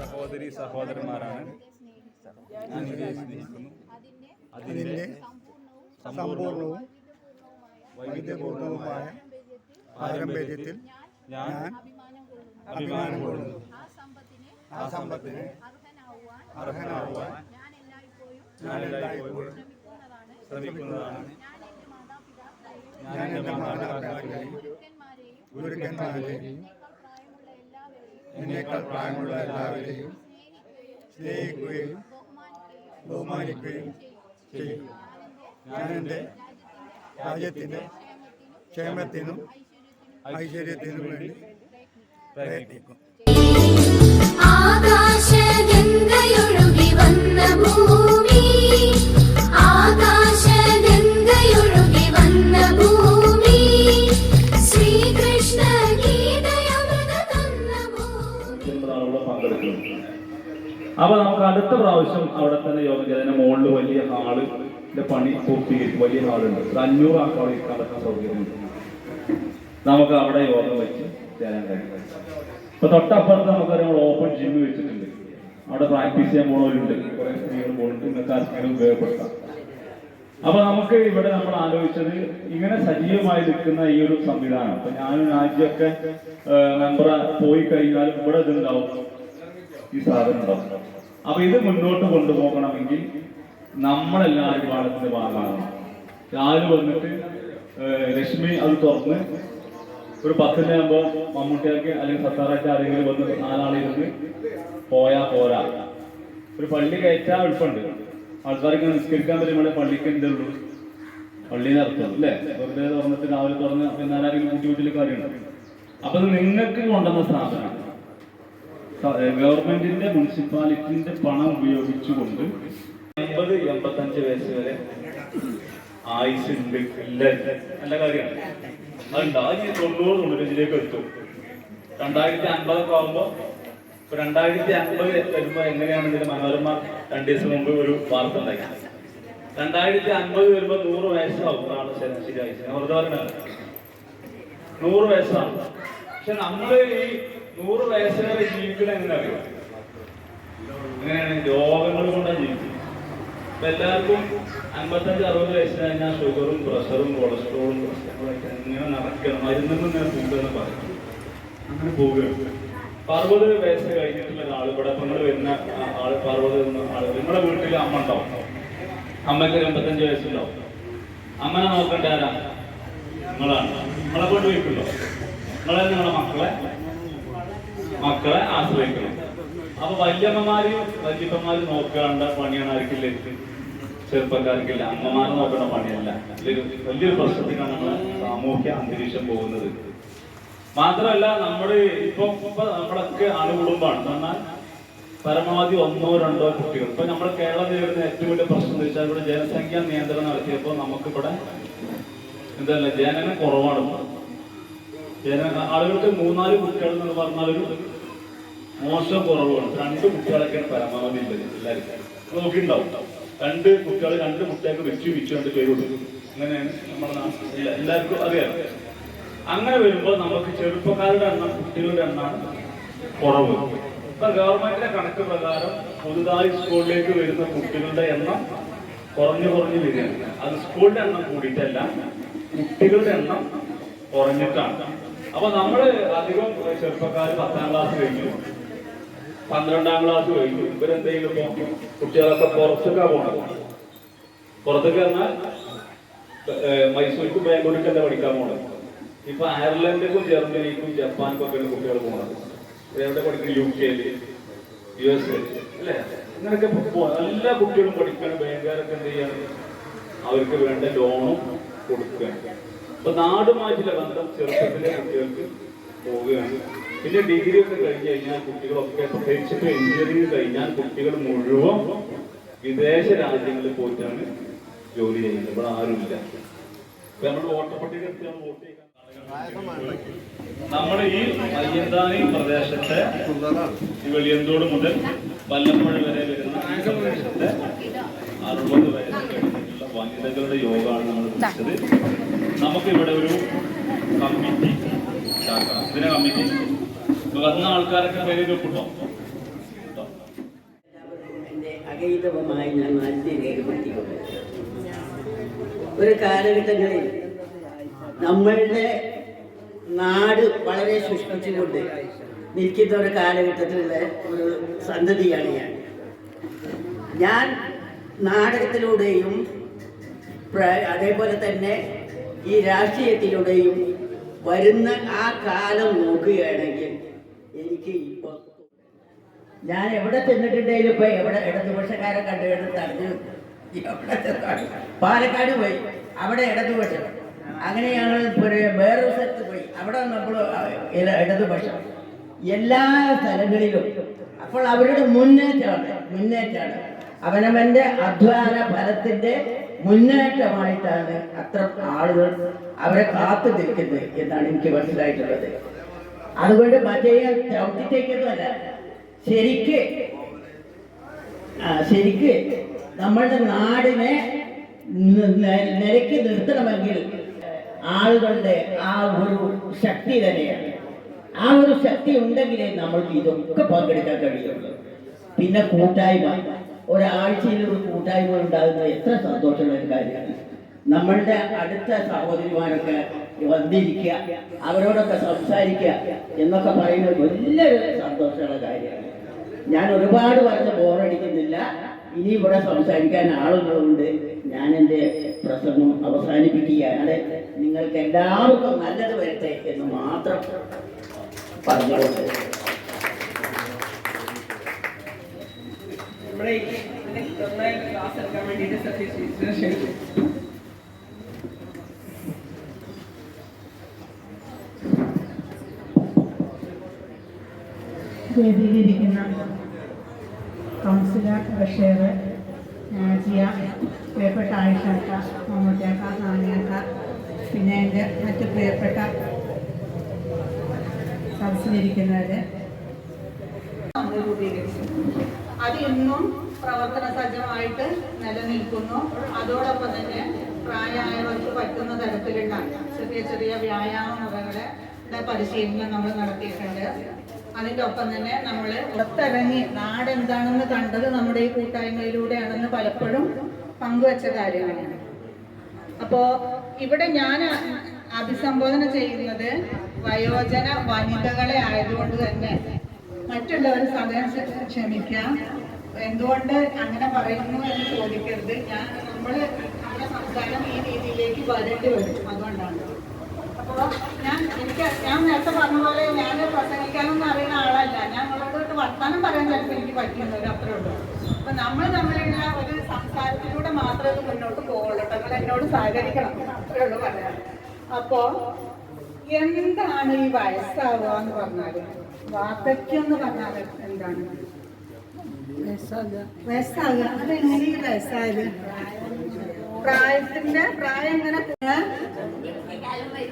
സഹോദരി സഹോദരന്മാരാണ്. ഞാൻ സ്നേഹിക്കുന്നു. അതിന്റെ സമ്പൂർണവും വൈദ്യപൂർണവുമായ പാരമ്പര്യത്തിൽ ഞാൻ അഭിമാനം കൊള്ളുന്നു. ആ സമ്പത്തിന് അർഹനാവുവാൻ ഞാൻ എല്ലായ്പ്പോഴും ശ്രമിക്കുന്നതാണ് എന്റെ മാതാപിതാക്കളെയും എന്നേക്കാൾ പ്രായമുള്ള എല്ലാവരെയും സ്നേഹിക്കുകയും ബഹുമാനിക്കുകയും ചെയ്യും. ഞാൻ എന്റെ രാജ്യത്തിന്റെ ക്ഷേമത്തിനും ഐശ്വര്യത്തിനും വേണ്ടി പ്രയത്നിക്കും. ആകാശഗംഗയൊഴുകി വന്ന ഭൂമി ആകാശ വന്ന ഭൂമി ശ്രീകൃഷ്ണ അപ്പൊ നമുക്ക് അടുത്ത പ്രാവശ്യം അവിടെ തന്നെ യോഗ ചെയ്തതിന്റെ മുകളിൽ വലിയ ഹാൾ പണി പൂർത്തീകരിക്കും. വലിയ ഹാളുണ്ട്. ഒരു അഞ്ഞൂറ് ആൾക്കാർ കടക്കാൻ പറ്റുന്ന സൗകര്യമുണ്ട് നമുക്ക് അവിടെ യോഗം വെച്ച് ചേരാൻ കഴിയും. ഇപ്പൊ തൊട്ടപ്പുറത്ത് നമുക്ക് ഓപ്പൺ ജിം വെച്ചിട്ടുണ്ട്. അവിടെ പ്രാക്ടീസ് ചെയ്യാൻ പോകുന്നവരുണ്ട് കുറെ സ്ത്രീകൾ പോകുന്നുണ്ട് ഇന്നത്തെ ആർക്കെങ്കിലും ഉപയോഗപ്പെടുത്താം. അപ്പൊ നമുക്ക് ഇവിടെ നമ്മൾ ആലോചിച്ചത് ഇങ്ങനെ സജീവമായി നിൽക്കുന്ന ഈ ഒരു സംവിധാനം. അപ്പൊ ഞാനും രാജ്യമൊക്കെ മെമ്പർ പോയി കഴിഞ്ഞാലും ഇവിടെ ഇതുണ്ടാവും. ഈ സാധനം ഉണ്ടാവും. അപ്പൊ ഇത് മുന്നോട്ട് കൊണ്ടുപോകണമെങ്കിൽ നമ്മളെല്ലാവരും പാഠത്തിന്റെ ഭാഗമാണ് രാവിലെ വന്നിട്ട് രശ്മി അത് തുറന്ന് ഒരു പത്തിന്റെ ആകുമ്പോ മമ്മൂട്ടിയാക്ക് അല്ലെങ്കിൽ സത്താറായിട്ട് ആരെങ്കിലും വന്ന് നാലാളിരുന്ന് പോയാ പോരാ. ഒരു പള്ളി കയറ്റാൻ എളുപ്പമുണ്ട്. ആൾക്കാർക്ക് നിസ്കരിക്കാൻ വരുമ്പോൾ പള്ളിക്ക് എന്തേ ഉള്ളൂ. പള്ളി നടത്തും അല്ലേ? വെറുതെ തുറന്നിട്ട് രാവിലെ തുറന്ന് പിന്നെ ആരെങ്കിലും കൂട്ടി കാര്യമുണ്ട്. അപ്പൊ നിങ്ങൾക്ക് കൊണ്ടുവന്ന സാധനം. ഗവൺമെന്റിന്റെ മുനിസിപ്പാലിറ്റിന്റെ പണം ഉപയോഗിച്ചുകൊണ്ട് എൺപത് എൺപത്തഞ്ച് വയസ്സ് വരെ ആയുസ് ഉണ്ട് നല്ല കാര്യമാണ്. അതുണ്ട് അത് ഈ തൊണ്ണൂറ് തൊണ്ണൂറ്റഞ്ചിലേക്ക് എത്തും. രണ്ടായിരത്തി അൻപതൊക്കെ ആകുമ്പോ ഇപ്പൊ രണ്ടായിരത്തി അൻപത് വരുമ്പോ എങ്ങനെയാണ് ഇതിന്റെ മനോരമ രണ്ടു ദിവസം മുമ്പ് ഒരു വാർത്ത ഉണ്ടായി. രണ്ടായിരത്തി അൻപത് വരുമ്പോ നൂറ് വയസ്സാവും നാളെ ശരാശരി പറഞ്ഞത് നൂറ് വയസ്സാണ് പക്ഷെ നമ്മൾ ഈ നൂറ് വയസ്സ് വരെ ജീവിക്കുന്നത് എങ്ങനെ അറിയാം? എങ്ങനെയാണ് രോഗങ്ങൾ കൊണ്ടാണ് ജീവിക്കുന്നത്. ഇപ്പൊ എല്ലാവർക്കും അൻപത്തഞ്ച് അറുപത് വയസ്സ് കഴിഞ്ഞാൽ ഷുഗറും പ്രഷറും കൊളസ്ട്രോളും പ്രശ്നങ്ങളൊക്കെ ഇങ്ങനെ നടക്കണം. മരുന്നൊന്നും ഇങ്ങനെ കൂടുതലെന്ന് പറയും. അങ്ങനെ പോവുകയാണ്. അറുപത് വയസ്സ് കഴിഞ്ഞിട്ടുള്ള ഒരാൾ ഇവിടെ നിങ്ങൾ വരുന്ന ആ- ആൾ ഇപ്പൊ അറുപത് ആൾ. നിങ്ങളുടെ വീട്ടിൽ അമ്മ ഉണ്ടാവും അമ്മയ്ക്ക് ഒരു എൺപത്തഞ്ച് വയസ്സുണ്ടാവും. അമ്മനെ നോക്കേണ്ട ആരാ? നിങ്ങളാണ്. നിങ്ങളെ കൊണ്ട് വീട്ടിലോ നിങ്ങളെ നിങ്ങളെ മക്കളെ? മക്കളെ ആശ്രയിക്കണം. അപ്പൊ വല്യമ്മമാരെയും വല്യപ്പന്മാരും നോക്കേണ്ട പണിയാണ് ആർക്കില്ല ചെറുപ്പക്കാർക്കില്ല. അമ്മമാരെ നോക്കേണ്ട പണിയല്ല. ഇതൊരു വലിയൊരു പ്രശ്നത്തിനാണ് നമ്മുടെ സാമൂഹ്യ അന്തരീക്ഷം പോകുന്നത്. മാത്രമല്ല നമ്മൾ ഇപ്പൊ നമ്മളൊക്കെ അണുകുടുംബമാണ് എന്നാൽ പരമാവധി ഒന്നോ രണ്ടോ കുട്ടികൾ. ഇപ്പൊ നമ്മുടെ കേരളം നേരിടുന്ന ഏറ്റവും വലിയ പ്രശ്നം എന്ന് വെച്ചാൽ ഇവിടെ ജനസംഖ്യാ നിയന്ത്രണം നടത്തിയപ്പോൾ നമുക്കിവിടെ എന്തല്ല ജനനം കുറവാണ്. ജന ആളുകൾക്ക് മൂന്നാൽ കുട്ടികൾ എന്ന് പറഞ്ഞാൽ ഒരു മോശം കുറവാണ്. രണ്ട് കുട്ടികളൊക്കെയാണ് പരമാവധി ഉള്ളത് എല്ലാവർക്കും. നോക്കിണ്ടാവും രണ്ട് കുട്ടികൾ രണ്ട് കുട്ടികൾക്ക് വെച്ച് വിച്ചു രണ്ട് പേര് കൊടുക്കും. അങ്ങനെയാണ് നമ്മുടെ എല്ലാവർക്കും അറിയാം. അങ്ങനെ വരുമ്പോൾ നമുക്ക് ചെറുപ്പക്കാരുടെ എണ്ണം കുട്ടികളുടെ എണ്ണമാണ് കുറവ്. ഇപ്പൊ ഗവൺമെന്റിന്റെ കണക്ക് പ്രകാരം പുതുതായി സ്കൂളിലേക്ക് വരുന്ന കുട്ടികളുടെ എണ്ണം കുറഞ്ഞു കുറഞ്ഞു വരികയാണ്. അത് സ്കൂളിന്റെ എണ്ണം കൂടിയിട്ടല്ല കുട്ടികളുടെ എണ്ണം കുറഞ്ഞിട്ടാണ്. അപ്പൊ നമ്മൾ അധികം ചെറുപ്പക്കാർ പത്താം ക്ലാസ് കഴിഞ്ഞു പന്ത്രണ്ടാം ക്ലാസ് കഴിഞ്ഞു. ഇവരെന്തെങ്കിലും കുട്ടികളൊക്കെ പുറത്തേക്കാ പോകണം പുറത്തേക്ക് എന്നാൽ മൈസൂർക്ക് മൈസൂർക്കും എന്താ പഠിക്കാൻ പോണത്? ഇപ്പൊ അയർലൻഡിലും ജർമ്മനിക്കും ജപ്പാനിക്കും ഒക്കെയാണ് കുട്ടികൾ പോകുന്നത് എവിടെ പഠിക്കുന്നത് യു കെയിൽ യു എസ് അല്ലേ? അങ്ങനെയൊക്കെ എല്ലാ കുട്ടികളും പഠിക്കാൻ ബാങ്കുകാരൊക്കെ എന്ത് ചെയ്യാണ്? അവർക്ക് വേണ്ട ലോണും കൊടുക്കുകയാണ്. അപ്പൊ നാടുമായിട്ടുള്ള ബന്ധം ചെറുപ്പത്തിലെ കുട്ടികൾക്ക് പോവുകയാണ്. പിന്നെ ഡിഗ്രി ഒക്കെ കഴിഞ്ഞ് കഴിഞ്ഞാൽ കുട്ടികളൊക്കെ പ്രത്യേകിച്ച് എഞ്ചിനീയറിംഗ് കഴിഞ്ഞാൽ കുട്ടികൾ മുഴുവൻ വിദേശ രാജ്യങ്ങളിൽ പോയിട്ടാണ് ജോലി ചെയ്യുന്നത്. ഇവിടെ ആരുമില്ല. നമ്മൾ വോട്ടർപട്ടിക എടുത്ത് നമ്മൾ വോട്ട് ചെയ്യാൻ നമ്മുടെ ഈ മയ്യന്താനി പ്രദേശത്തെ ഈ വെളിയന്തോട് മുതൽ വല്ലപ്പുഴ വരെ വരുന്ന പ്രദേശത്തെ അറുപത് വയസ്സ് വനിതകളുടെ യോഗമാണ് നമ്മൾ വിളിച്ചത്. നമുക്കിവിടെ ഒരു കമ്മിറ്റി ഇതിനെ കമ്മിറ്റി? വന്ന ആൾക്കാരൊക്കെ പേര് കിട്ടും. അകൈതവമായി ഞാൻ ആദ്യം രേഖപ്പെടുത്തിക്കൊണ്ട് ഒരു കാലഘട്ടങ്ങളിൽ നമ്മളുടെ നാട് വളരെ സൂക്ഷിച്ചുകൊണ്ട് നിൽക്കുന്ന ഒരു കാലഘട്ടത്തിലുള്ള ഒരു സന്തതിയാണ് ഞാൻ. ഞാൻ നാടകത്തിലൂടെയും അതേപോലെ തന്നെ ഈ രാഷ്ട്രീയത്തിലൂടെയും വരുന്ന ആ കാലം നോക്കുകയാണെങ്കിൽ എനിക്ക് ഇപ്പോൾ ഞാൻ എവിടെ ചെന്നിട്ടുണ്ടെങ്കിലും ഇപ്പൊ എവിടെ ഇടതുപക്ഷക്കാരെ കണ്ടു കണ്ട് തടഞ്ഞു പാലക്കാട് പോയി. അവിടെ ഇടതുപക്ഷം. അങ്ങനെയാണ് വേറൊരു സ്ഥലത്ത് പോയി. അവിടെ നമ്മൾ ഇടതുപക്ഷം എല്ലാ സ്ഥലങ്ങളിലും. അപ്പോൾ അവരുടെ മുന്നേറ്റമാണ് മുന്നേറ്റമാണ് അവനവന്റെ അധ്വാന ഫലത്തിന്റെ മുന്നേറ്റമായിട്ടാണ് അത്ര ആളുകൾ അവരെ കാത്തു നിൽക്കുന്നത് എന്നാണ് എനിക്ക് മനസ്സിലായിട്ടുള്ളത്. അതുകൊണ്ട് മറ്റേ ചവിട്ടിത്തേക്കൊന്നുമല്ല. ശരിക്ക് ശരിക്ക് നമ്മളുടെ നാടിനെ നിലയ്ക്ക് നിർത്തണമെങ്കിൽ ആളുകളുടെ ആ ഒരു ശക്തി തന്നെയാണ്. ആ ഒരു ശക്തി ഉണ്ടെങ്കിലേ നമ്മൾക്ക് ഇതൊക്കെ പങ്കെടുക്കാൻ കഴിയുള്ളൂ. പിന്നെ കൂട്ടായ്മ. ഒരാഴ്ചയിൽ ഒരു കൂട്ടായ്മ ഉണ്ടാകുന്നത് എത്ര സന്തോഷമുള്ള ഒരു കാര്യമാണ്. നമ്മളുടെ അടുത്ത സഹോദരിമാരൊക്കെ വന്നിരിക്കുക അവരോടൊക്കെ സംസാരിക്കുക എന്നൊക്കെ പറയുന്നത് വലിയൊരു സന്തോഷമുള്ള കാര്യമാണ്. ഞാൻ ഒരുപാട് പറഞ്ഞ് ബോറടിക്കുന്നില്ല ഇനി ഇവിടെ സംസാരിക്കാൻ ആളുകളുണ്ട്. ഞാൻ എന്റെ പ്രസംഗം അവസാനിപ്പിക്കുകയാണ്. നിങ്ങൾക്ക് എല്ലാവർക്കും നല്ലത് വരട്ടെ എന്ന് മാത്രം പറഞ്ഞുകൊണ്ട്. നമ്മുടെ നന്നായി ക്ലാസ് എടുക്കാൻ വേണ്ടിയിട്ട് ക്ഷണിച്ചു വേദിയിലിരിക്കുന്ന കൗൺസിലർ ബഷീർ ജിയ പ്രിയപ്പെട്ട ആയിഷാക്ക മമ്മൂട്ടിയാക്ക നാണിയാക്ക പിന്നെ എന്റെ മറ്റ് പ്രിയപ്പെട്ട സദസ്സിലിരിക്കുന്നവർ രൂപീകരിച്ചു അത് ഇന്നും പ്രവർത്തന സജ്ജമായിട്ട് നിലനിൽക്കുന്നു. അതോടൊപ്പം തന്നെ പ്രായമായവർക്ക് പറ്റുന്ന തരത്തിലുള്ള ചെറിയ ചെറിയ വ്യായാമ മുറകളുടെ പരിശീലനം നമ്മൾ നടത്തിയിട്ടുണ്ട്. അതിന്റെ ഒപ്പം തന്നെ നമ്മൾ പുറത്തിറങ്ങി നാടെന്താണെന്ന് കണ്ടത് നമ്മുടെ ഈ കൂട്ടായ്മയിലൂടെയാണെന്ന് പലപ്പോഴും പങ്കുവച്ച കാര്യങ്ങളാണ്. അപ്പോ ഇവിടെ ഞാൻ അഭിസംബോധന ചെയ്യുന്നത് വയോജന വനിതകളെ ആയതുകൊണ്ട് തന്നെ. മറ്റുള്ളവർ സദയം ക്ഷ- ക്ഷമിക്കാം. എന്തുകൊണ്ട് അങ്ങനെ പറയുന്നു എന്ന് ചോദിക്കരുത്. ഞാൻ നമ്മൾ നമ്മുടെ സംസാരം ഈ രീതിയിലേക്ക് വരേണ്ടി വരും. അതുകൊണ്ടാണ്. അപ്പോൾ ഞാൻ എനിക്ക് ഞാൻ നേരത്തെ പറഞ്ഞ പോലെ ഞാൻ പ്രസംഗിക്കാനൊന്നും അറിയുന്ന ആളല്ല. ഞാൻ നിങ്ങളോട് വർത്തമാനം പറയാൻ ചിലപ്പോൾ എനിക്ക് പറ്റുന്നത് അത്രേ ഉള്ളൂ. അപ്പൊ നമ്മൾ തമ്മിലുള്ള ഒരു സംസാരത്തിലൂടെ മാത്രമേ ഇത് മുന്നോട്ട് പോകുള്ളൂ. നിങ്ങൾ എന്നോട് സഹകരിക്കണം. അത്രേ ഉള്ളൂ പറയാൻ. അപ്പോ എന്താണ് ഈ വയസ്സാവുക എന്ന് പറഞ്ഞാൽ? വാർദ്ധക്യം എന്ന് പറഞ്ഞാൽ എന്താണ്? പ്രായത്തിന്റെ പ്രായം എങ്ങനെ?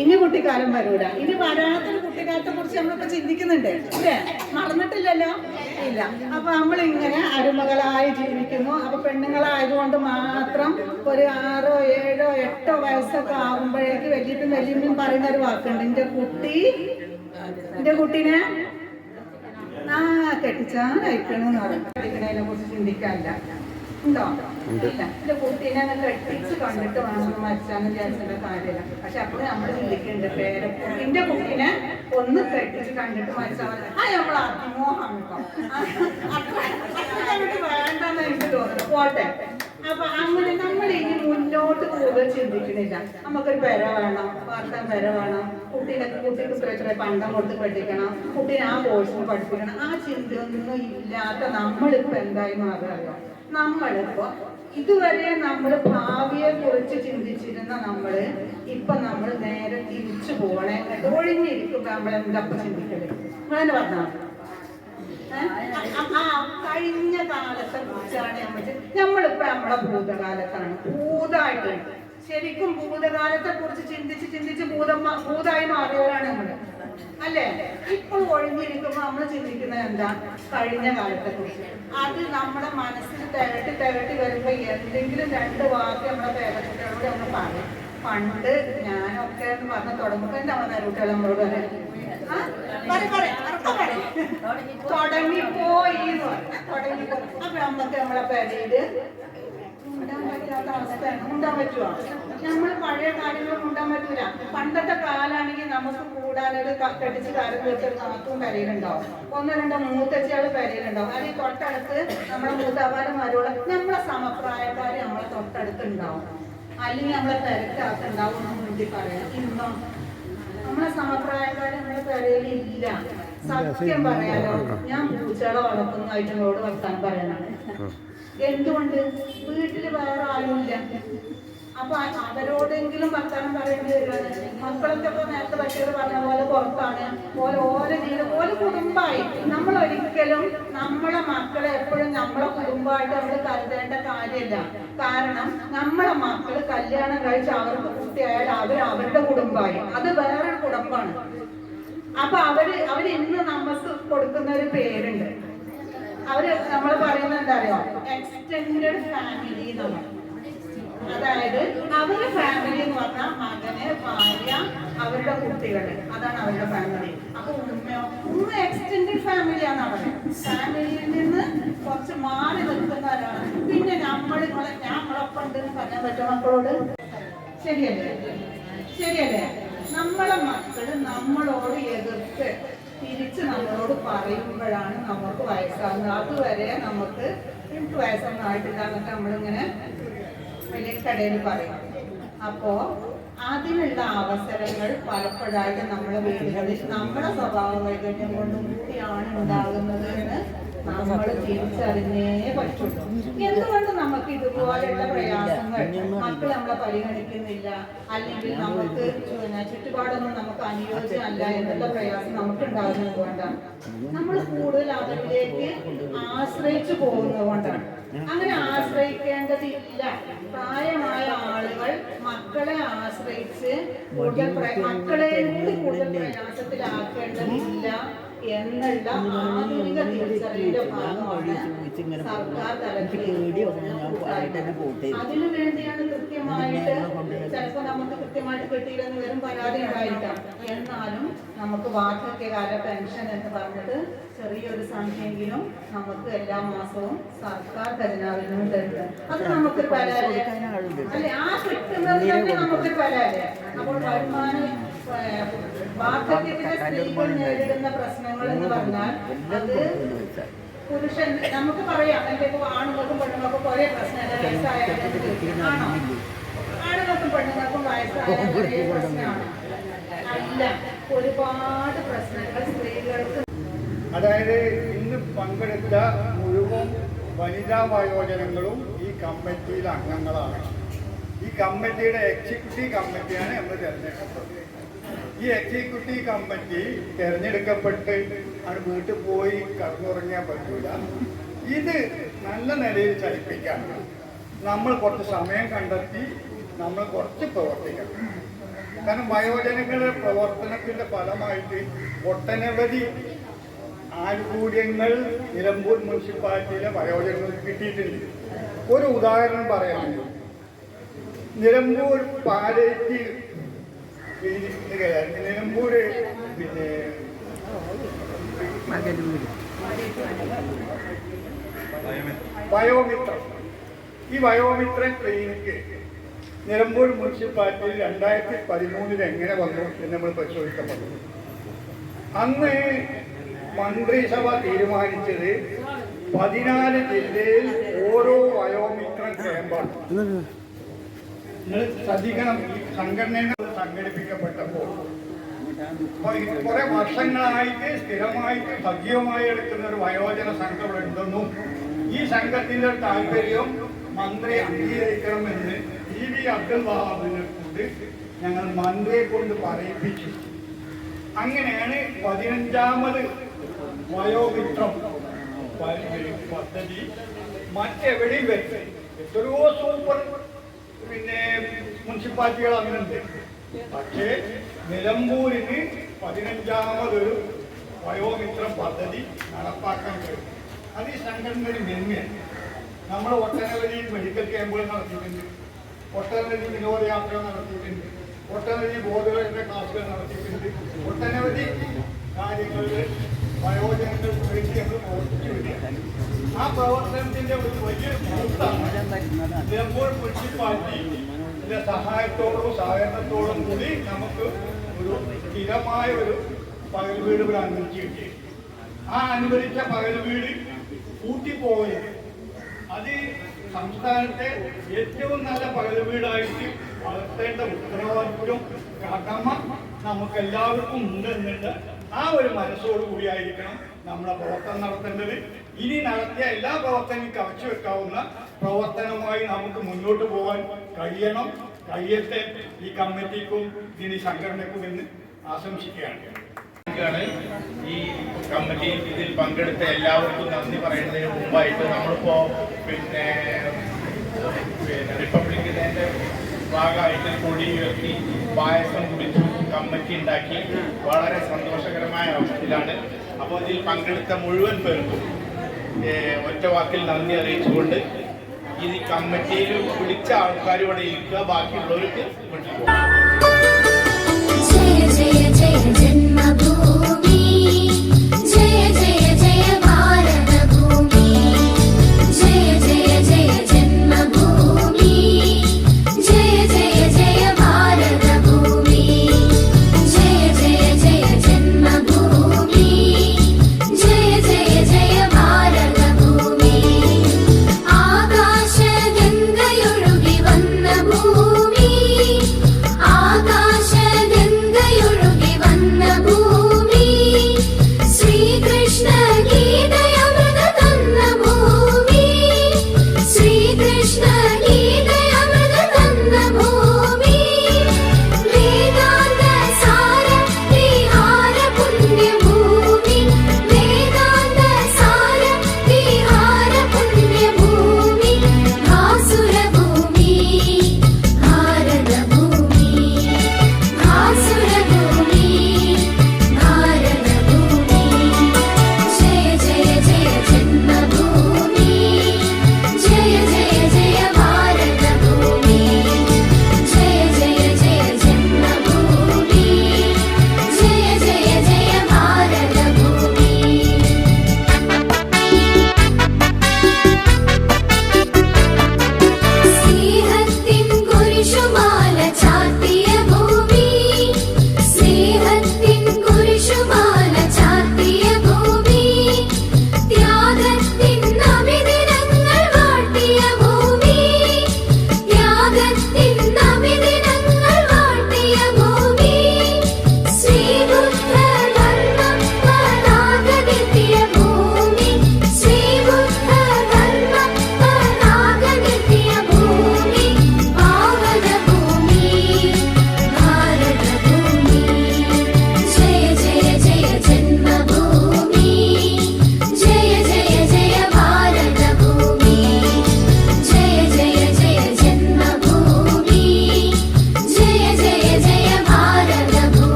ഇനി കുട്ടിക്കാലം വരൂല. ഇനി വരാത്തൊരു കുട്ടിക്കാലത്തെ കുറിച്ച് നമ്മളിപ്പോ ചിന്തിക്കുന്നുണ്ട്. അല്ലേ മറന്നിട്ടില്ലല്ലോ? ഇല്ല. അപ്പൊ നമ്മളിങ്ങനെ അരുമകളായി ജീവിക്കുന്നു. അപ്പൊ പെണ്ണുങ്ങളായതുകൊണ്ട് മാത്രം ഒരു ആറോ ഏഴോ എട്ടോ വയസ്സൊക്കെ ആകുമ്പോഴേക്ക് വലിയ വലിയമ്മയും പറയുന്ന ഒരു വാക്കുണ്ട്. എന്റെ കുട്ടി എന്റെ കുട്ടീനെ ആ കെട്ടിച്ചാൻ അയക്കണമെന്ന് പറയും കെട്ടിക്കണതിനെ കുറിച്ച് ചിന്തിക്കാനില്ല. ഉണ്ടോ? ഇല്ല. എന്റെ കുട്ടീനെ അങ്ങ് കെട്ടിച്ച് കണ്ടിട്ട് വേണം മരിച്ചാന്ന് വിചാരിച്ചിട്ടുള്ള കാര്യമില്ല. പക്ഷെ അപ്പോൾ നമ്മൾ ചിന്തിക്കുന്നുണ്ട് പേരെ എന്റെ കുട്ടീനെ ഒന്ന് കെട്ടിച്ച് കണ്ടിട്ട് മരിച്ചാൽ ആ നമ്മൾ അതിമോഹം വേണ്ടെന്ന് എനിക്ക് തോന്നുന്നു. പോട്ടെ. അപ്പൊ അങ്ങനെ നമ്മൾ ഇനി മുന്നോട്ട് കൂടുതൽ ചിന്തിക്കണില്ല. നമുക്കൊരു പെര വേണം വാർത്താൻ പെര വേണം കുട്ടീനെ കുട്ടിക്ക് ഇത്ര പണ്ടം കൊടുത്ത് പഠിക്കണം കുട്ടീനെ ആ കോഴ്സിന് പഠിപ്പിക്കണം ആ ചിന്തയൊന്നും ഇല്ലാത്ത നമ്മളിപ്പോ എന്തായി മാറുകയോ നമ്മളിപ്പോ ഇതുവരെ നമ്മൾ ഭാവിയെ കുറിച്ച് ചിന്തിച്ചിരുന്ന നമ്മൾ ഇപ്പൊ നമ്മൾ നേരെ തിരിച്ചു പോകണേ ഒഴിഞ്ഞിരിക്കുമ്പോ നമ്മൾ എന്താ ചിന്തിക്കൽ? അങ്ങനെ പറഞ്ഞാൽ ആ കഴിഞ്ഞ കാലത്തെ കുറിച്ചാണ് നമ്മൾ നമ്മളിപ്പോ നമ്മളെ ഭൂതകാലത്താണ്. ഭൂതായിട്ടുണ്ട് ശരിക്കും ഭൂതകാലത്തെ കുറിച്ച് ചിന്തിച്ച് ചിന്തിച്ച് ഭൂതം ഭൂതായി മാറിയവരാണ് നമ്മൾ. അല്ലേ? ഇപ്പോൾ ഒഴിഞ്ഞിരിക്കുമ്പോൾ നമ്മൾ ചിന്തിക്കുന്നത് എന്താ? കഴിഞ്ഞ കാലത്തെ കുറിച്ച് അത് നമ്മുടെ മനസ്സിൽ തിരട്ടി തിരട്ടി വരുമ്പോ എന്തെങ്കിലും രണ്ട് വാക്ക് നമ്മുടെ പേരക്കുട്ടികളോട് നമ്മൾ പറയും. പണ്ട് ഞാനൊക്കെ എന്ന് പറഞ്ഞ് തുടങ്ങുമ്പോ എന്താ അമ്മ പേരക്കുട്ടികൾ നമ്മളോട്. തുടങ്ങിപ്പോയി. തുടങ്ങിപ്പോയി. അപ്പൊ നമ്മക്ക് നമ്മളെ പെരയിൽ പറ്റാത്ത അവസ്ഥയാണ് മുണ്ടാൻ പറ്റുമോ നമ്മൾ പഴയ കാര്യങ്ങൾ മുണ്ടാൻ പറ്റൂല. പണ്ടത്തെ കാലാണെങ്കിൽ നമുക്ക് കൂടാനൊരു കെട്ടിച്ച് കാലം വെച്ചൊരു നാത്തും പെരയിലുണ്ടാവും. ഒന്നോ രണ്ടോ മൂത്തച്ചികൾ പെരയിലുണ്ടാവും. അല്ലെങ്കിൽ തൊട്ടടുത്ത് നമ്മുടെ മൂത്താപാരന്മാരോട് നമ്മളെ സമപ്രായക്കാർ നമ്മളെ തൊട്ടടുത്ത് ഉണ്ടാവും അല്ലെങ്കിൽ നമ്മളെ പെരക്കകത്ത് ഉണ്ടാവും എന്ന് മുൻപി പറയാം. ഇന്നോ നമ്മളെ സമപ്രായക്കാർ നമ്മളെ പെരയിൽ ഇല്ല. സത്യം പറയാലോ ഞാൻ പൂച്ചകളെ വളർത്തുന്നതായിട്ട് നിങ്ങളോട് വർത്താനം പറയാനാണ് എന്തുകൊണ്ട്? വീട്ടിൽ വേറെ ആരുമില്ല. അപ്പൊ അവരോടെങ്കിലും വർത്താനം പറയേണ്ടി വരുവാണ് മക്കളൊക്കെ ഇപ്പൊ നേരത്തെ പറ്റിയത് പറഞ്ഞ പോലെ പുറത്താണ്. പോലെ ഓരോ ജീവിതം പോലെ കുടുംബമായി. നമ്മൾ ഒരിക്കലും നമ്മളെ മക്കളെ എപ്പോഴും നമ്മളെ കുടുംബമായിട്ട് നമ്മൾ കരുതേണ്ട കാര്യമില്ല. കാരണം നമ്മളെ മക്കൾ കല്യാണം കഴിച്ച് അവർക്ക് കുട്ടിയായാൽ അവർ അവരുടെ കുടുംബമായി. അത് വേറൊരു കുടുംബമാണ്. അപ്പൊ അവർ അവർ ഇന്ന് കൊടുക്കുന്ന ഒരു പേരുണ്ട്. അവർ നമ്മൾ പറയുന്നത് എന്താ അറിയോ എക്സ്റ്റെൻഡ് ഫാമിലി എന്നാണ്. അതായത് അവരുടെ ഫാമിലി എന്ന് പറഞ്ഞാൽ മകന് ഭാര്യ അവരുടെ കുട്ടികൾ. അതാണ് അവരുടെ ഫാമിലി അപ്പൊ ഉമ്മയോ ഉമ്മ എക്സ്റ്റെൻഡഡ് ഫാമിലിയാണ് അവർ ഫാമിലിയിൽ നിന്ന് കുറച്ച് മാറി നിൽക്കുന്നവരാണ്. പിന്നെ നമ്മൾ നിങ്ങളെ നമ്മളൊപ്പം ഉണ്ടെന്ന് പറയാൻ പറ്റുമോ മക്കളോട്? ശരിയല്ലേ? ശരിയല്ലേ? നമ്മളെ മക്കൾ നമ്മളോട് എതിർത്ത് തിരിച്ച് നമ്മളോട് പറയുമ്പോഴാണ് നമുക്ക് വയസ്സാകുന്നത്. അതുവരെ നമുക്ക് എനിക്ക് വയസ്സൊന്നും ആയിട്ടില്ല എന്നൊക്കെ നമ്മളിങ്ങനെ വലിയ കടയിൽ പറയും. അപ്പോൾ അതിനുള്ള അവസരങ്ങൾ പലപ്പോഴായിട്ട് നമ്മുടെ വീടുകളിൽ നമ്മുടെ സ്വഭാവ വൈകല്യം കൊണ്ടും കൂടിയാണ് ഉണ്ടാകുന്നത് എന്ന് നമ്മൾ തിരിച്ചറിഞ്ഞേ പറ്റുള്ളൂ എന്തുകൊണ്ട് നമുക്ക് ഇതുപോലെയുള്ള പ്രയാസങ്ങൾ? മക്കൾ നമ്മളെ പരിഗണിക്കുന്നില്ല. അല്ലെങ്കിൽ നമുക്ക് ചുറ്റുപാടൊന്നും നമുക്ക് അനുയോജ്യമല്ല എന്നുള്ള പ്രയാസം നമുക്ക് ഉണ്ടാകുന്നത് കൊണ്ടാണ്. നമ്മൾ കൂടുതൽ അതിലേക്ക് ആശ്രയിച്ചു പോകുന്നത് കൊണ്ടാണ്. അങ്ങനെ ആശ്രയിക്കേണ്ടതില്ല. പ്രായമായ ആളുകൾ മക്കളെ ആശ്രയിച്ച് കൂടുതൽ മക്കളെ കൂടി കൂടുതൽ പ്രയാസത്തിലാക്കേണ്ടതില്ല. എന്നുള്ള ആധുനിക തിരിച്ചറിവിന്റെ ഭാഗമാണ് സർക്കാർ തലത്തിൽ അതിനു വേണ്ടിയാണ് കൃത്യമായിട്ട് ചിലപ്പോൾ നമുക്ക് കൃത്യമായിട്ട് കിട്ടിയില്ലെന്ന് വരും പരാതി ഉണ്ടായിരിക്കാം. എന്നാലും നമുക്ക് വാർദ്ധക്യകാല പെൻഷൻ എന്ന് പറഞ്ഞത് ചെറിയൊരു സംഖ്യയെങ്കിലും നമുക്ക് എല്ലാ മാസവും സർക്കാർ ഖജനാവിൽ നിന്ന് തരുന്നത് അത് നമുക്കൊരു പരാതി അല്ലെ? ആ കിട്ടുന്നത് തന്നെ നമുക്കൊരു പരാതി അപ്പോൾ വരുമാനം വാർദ്ധക്യത്തിലെ സ്ത്രീകൾ നേരിടുന്ന പ്രശ്നങ്ങൾ എന്ന് പറഞ്ഞാൽ അത് പുരുഷൻ നമുക്ക് പറയാം എന്റെ ഇപ്പൊ ആണുങ്ങൾക്കും പെണ്ണുങ്ങൾക്കും ഒരേ പ്രശ്നമല്ല വയസ്സായാലും ആണോ? ആണുങ്ങൾക്കും പെണ്ണുങ്ങൾക്കും വയസ്സായാലും ഒരേ പ്രശ്നമാണ്. അല്ല ഒരുപാട് പ്രശ്നങ്ങൾ സ്ത്രീകൾക്ക് അതായത് ഇന്ന് പങ്കെടുത്ത മുഴുവൻ വനിതാ വയോജനങ്ങളും ഈ കമ്മിറ്റിയിലെ അംഗങ്ങളാണ്. ഈ കമ്മിറ്റിയുടെ എക്സിക്യൂട്ടീവ് കമ്മിറ്റിയാണ് നമ്മൾ തിരഞ്ഞെടുക്കുന്നത് ഈ എക്സിക്യൂട്ടീവ് കമ്മിറ്റി തെരഞ്ഞെടുക്കപ്പെട്ട് അത് വീട്ടിൽ പോയി കടന്നുറങ്ങിയാൽ പറ്റൂല. ഇത് നല്ല നിലയിൽ ചലിപ്പിക്കാൻ നമ്മൾ കുറച്ച് സമയം കണ്ടെത്തി നമ്മൾ കുറച്ച് പ്രവർത്തിക്കണം. കാരണം വയോജനങ്ങളുടെ പ്രവർത്തനത്തിന്റെ ഫലമായിട്ട് ഒട്ടനവധി ആനുകൂല്യങ്ങൾ നിലമ്പൂർ മുനിസിപ്പാലിറ്റിയിലെ വയോജനങ്ങൾക്ക് കിട്ടിയിട്ടുണ്ട്. ഒരു ഉദാഹരണം പറയാനുണ്ട്. നിലമ്പൂർ പാലേറ്റ് നിലമ്പൂർ പിന്നെ ഈ വയോമിത്ര ക്ലിനിക്ക് നിലമ്പൂർ മുനിസിപ്പാലിറ്റിയിൽ രണ്ടായിരത്തി പതിമൂന്നിൽ എങ്ങനെ വന്നു എന്ന് നമ്മൾ പരിശോധിക്കപ്പെട്ടു അന്ന് മന്ത്രിസഭ തീരുമാനിച്ചത് പതിനാല് ജില്ലയിൽ ഓരോ വയോമിത്രം ക്യാമ്പാണ്. നിങ്ങൾ ശ്രദ്ധിക്കണം സംഘടനകൾ സംഘടിപ്പിക്കപ്പെട്ടപ്പോൾ. കുറെ വർഷങ്ങളായിട്ട് സ്ഥിരമായിട്ട് സജീവമായി എടുക്കുന്ന ഒരു വയോജന സംഘം ഉണ്ടെന്നും ഈ സംഘത്തിന്റെ താല്പര്യം മന്ത്രി അംഗീകരിക്കണമെന്ന് ഇ വി അബ്ദുൽ വഹാബിനെ കൊണ്ട് ഞങ്ങൾ മന്ത്രിയെ കൊണ്ട് പറയിപ്പിച്ചു. അങ്ങനെയാണ് പതിനഞ്ചാമത് വയോമിത്രം പദ്ധതി മറ്റെവിടെയും വെച്ച്. എത്രയോ സൂപ്പർ പിന്നെ മുനിസിപ്പാലിറ്റികൾ അങ്ങനെയുണ്ട്. പക്ഷേ നിലമ്പൂരിന് പതിനഞ്ചാമതൊരു വയോമിത്ര പദ്ധതി നടപ്പാക്കാൻ കഴിയും. അത് ഈ സംഘടനയുടെ മെന്മയാണ്. നമ്മൾ ഒട്ടനവധി മെഡിക്കൽ ക്യാമ്പുകൾ നടത്തിയിട്ടുണ്ട്. ഒട്ടനവധി വിനോദയാത്രകൾ നടത്തിയിട്ടുണ്ട്. ഒട്ടനവധി ബോധവൽക്കരണ ക്ലാസുകൾ നടത്തിയിട്ടുണ്ട്. ഒട്ടനവധി കാര്യങ്ങളിൽ വയോജനങ്ങൾക്ക് ആ പ്രവർത്തനത്തിന്റെ ഒരു വലിയ കൂട്ടാണ് നിലമ്പൂർ മുനിസിപ്പാലിറ്റിയുടെ സഹായത്തോടും സഹകരണത്തോടും കൂടി നമുക്ക് ഒരു സ്ഥിരമായ ഒരു പകൽ വീട് ഇവിടെ അനുവദിച്ച് കിട്ടി. ആ അനുവദിച്ച പകൽ വീട് കൂട്ടിപ്പോകരുത് അത് സംസ്ഥാനത്തെ ഏറ്റവും നല്ല പകൽ വീടായിട്ട് വളർത്തേണ്ട ഉത്തരവാദിത്വം കടമ നമുക്ക് എല്ലാവർക്കും ഉണ്ട് എന്നുള്ള ആ ഒരു മനസ്സോടു കൂടിയായിരിക്കണം നമ്മുടെ പ്രവർത്തനം നടത്തേണ്ടത്. ഇനി നടത്തിയ എല്ലാ പ്രവർത്തനവും കവച്ചു വെക്കാവുന്ന പ്രവർത്തനവുമായി നമുക്ക് മുന്നോട്ട് പോകാൻ കഴിയണം. കഴിയട്ടെ ഈ കമ്മിറ്റിക്കും ഇതിന് സംഘടനക്കും എന്ന് ആശംസിക്കുകയാണ്. ഈ കമ്മിറ്റി ഇതിൽ പങ്കെടുത്ത എല്ലാവർക്കും നന്ദി പറയുന്നതിന് മുമ്പായിട്ട് നമ്മളിപ്പോ പിന്നെ റിപ്പബ്ലിക് ഡേന്റെ ഭാഗമായിട്ട് കൊടി ഉയർത്തി പായസം കുടിച്ചു കമ്മിറ്റി ഉണ്ടാക്കി. വളരെ സന്തോഷകരമായ അവസ്ഥയിലാണ് അപ്പോൾ ഇതിൽ പങ്കെടുത്ത മുഴുവൻ പേർക്കും ഒറ്റ വാക്കിൽ നന്ദി അറിയിച്ചുകൊണ്ട് ഈ കമ്മിറ്റിയിൽ വിളിച്ച ആൾക്കാർ ഇവിടെ ഇരിക്കുക ബാക്കിയുള്ളവർക്ക് വീട്ടിൽ പോകാം